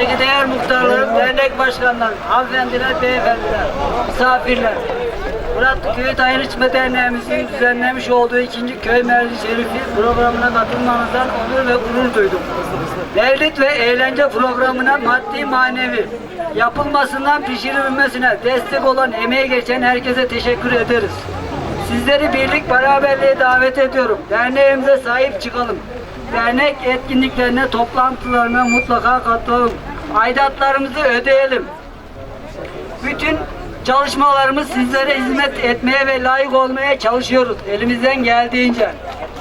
saygıdeğer muhtarlarım, dernek başkanlarım, hanımefendiler, beyefendiler, misafirler. Muratlı Köy Dayanışma Derneğimizin düzenlemiş olduğu ikinci köy meclis şerifi programına katılmanızdan onur ve gurur duydum. Devlet ve eğlence programına maddi manevi yapılmasından pişirilmesine destek olan emeği geçen herkese teşekkür ederiz. Sizleri birlik beraberliğe davet ediyorum. Derneğimize sahip çıkalım. Dernek etkinliklerine, toplantılarına mutlaka katılalım. Aidatlarımızı ödeyelim. Bütün çalışmalarımız sizlere hizmet etmeye ve layık olmaya çalışıyoruz elimizden geldiğince.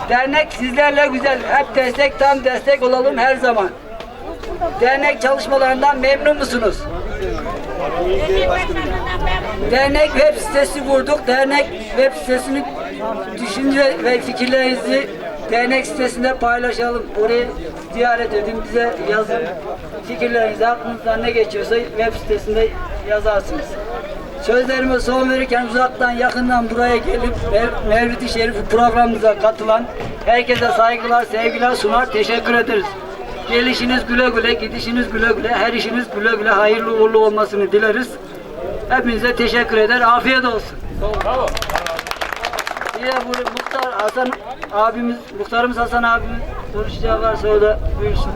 Dernek sizlerle güzel. Hep destek tam destek olalım her zaman. Dernek çalışmalarından memnun musunuz? Dernek web sitesi kurduk. Dernek web sitesini düşünce ve fikirlerinizi dernek sitesinde paylaşalım. Orayı ziyaret edin, bize yazın. Fikirlerinizi aklınızdan ne geçiyorsa web sitesinde yazarsınız. Sözlerime son verirken uzaktan yakından buraya gelip Mev- Mevlid-i Şerif programımıza katılan herkese saygılar, sevgiler sunar. Teşekkür ederiz. Gelişiniz güle güle, gidişiniz güle güle, her işiniz güle güle, hayırlı uğurlu olmasını dileriz. Hepinize teşekkür eder. Afiyet olsun. Yine bu muhtar Hasan abimiz, muhtarımız Hasan abimiz konuşacağı varsa o da buyursun.